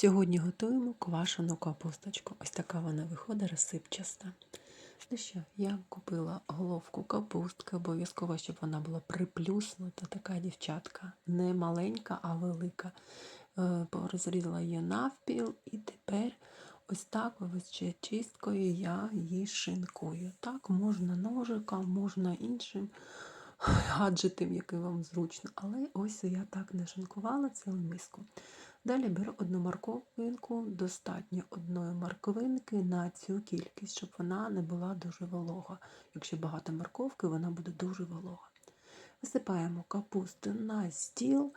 Сьогодні готуємо квашену капусточку. Ось така вона виходить розсипчаста. Ну що, я купила головку капустки, обов'язково, щоб вона була приплюснута, така дівчатка. Не маленька, а велика. Е, Розрізала її навпіл і тепер ось так чисткою я її шинкую. Так, можна ножиком, можна іншим гаджетом, який вам зручно. Але ось я так не шинкувала цілу миску. Далі беру одну морковинку, достатньо одної морковинки на цю кількість, щоб вона не була дуже волога. Якщо багато морковки, вона буде дуже волога. Висипаємо капусту на стіл.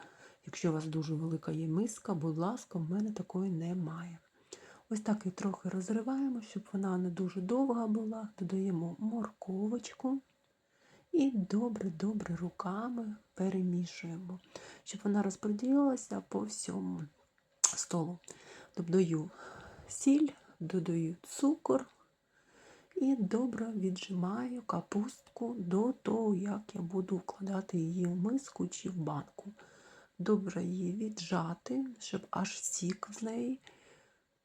Якщо у вас дуже велика є миска, будь ласка, в мене такої немає. Ось так і трохи розриваємо, щоб вона не дуже довга була. Додаємо морковочку і добре-добре руками перемішуємо, щоб вона розподілилася по всьому столу. Додаю сіль, додаю цукор і добре віджимаю капустку до того, як я буду вкладати її в миску чи в банку. Добре її віджати, щоб аж сік з неї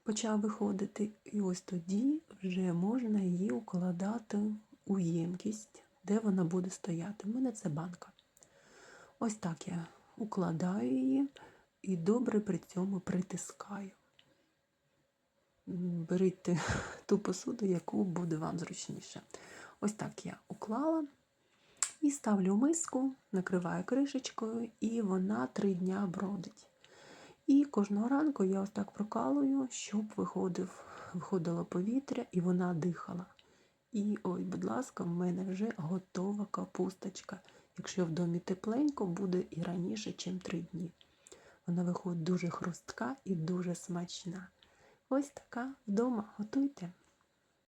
почав виходити. І ось тоді вже можна її укладати у ємкість, де вона буде стояти. У мене це банка. Ось так я укладаю її і добре при цьому притискаю. Беріть ту посуду, яку буде вам зручніше. Ось так я уклала і ставлю миску, накриваю кришечкою, і вона три дня бродить. І кожного ранку я ось так прокалую, щоб виходив, виходило повітря і вона дихала. І ой, будь ласка, в мене вже готова капусточка. Якщо в домі тепленько, буде і раніше, ніж три дні. Вона виходить дуже хрустка і дуже смачна. Ось така вдома готуйте.